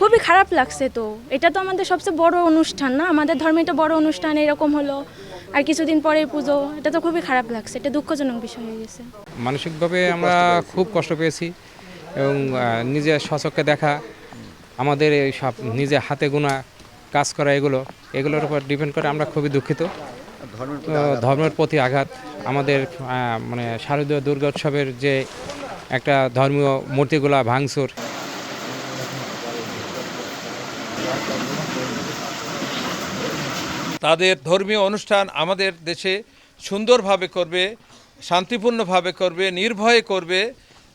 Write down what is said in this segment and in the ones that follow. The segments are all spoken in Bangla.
খুবই খারাপ লাগছে তো। এটা তো আমাদের সবচেয়ে বড় অনুষ্ঠান না? আমাদের ধর্মে এটা বড় অনুষ্ঠান, এরকম হলো। আর কিছুদিন পরে পুজো, এটা তো খুবই খারাপ লাগছে। এটা দুঃখজনক বিষয় হয়ে গেছে। মানসিকভাবে আমরা খুব কষ্ট পেয়েছি এবং নিজে স্বচক্ষে দেখা, আমাদের এই সব নিজে হাতে গোনা কাজ করা এগুলো, এগুলোর উপর ডিপেন্ড করে আমরা খুবই দুঃখিত। ধর্মের প্রতি আঘাত? আমাদের মানে শারদীয় দুর্গোৎসবের যে একটা ধর্মীয় মূর্তিগুলা ভাঙচুর। তাদের ধর্মীয় অনুষ্ঠান আমাদের দেশে সুন্দরভাবে করবে শান্তিপূর্ণভাবে করবে নির্ভয়ে করবে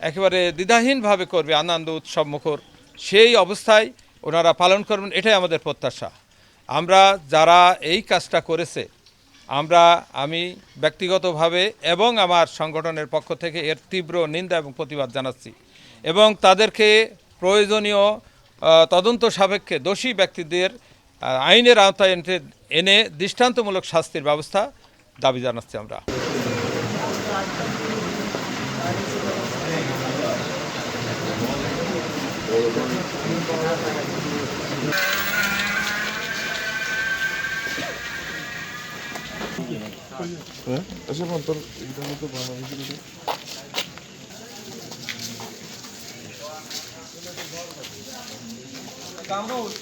একেবারে দ্বিধাহীনভাবে করবে আনন্দ উৎসব মুখর। সেই অবস্থায় ওনারা পালন করবেন এটাই আমাদের প্রত্যাশা। আমরা যারা এই কাজটা করেছে আমরা, আমি ব্যক্তিগতভাবে এবং আমার সংগঠনের পক্ষ থেকে এর তীব্র নিন্দা এবং প্রতিবাদ জানাচ্ছি এবং তাদেরকে প্রয়োজনীয় তদন্ত সাপেক্ষে দোষী ব্যক্তিদের আইনের আওতায় এনে- দৃষ্টান্তমূলক শাস্তির ব্যবস্থা দাবি জানাচ্ছি আমরা। এসে বল তোর এইটা মতো বাংলাদেশি কিছু কামরুল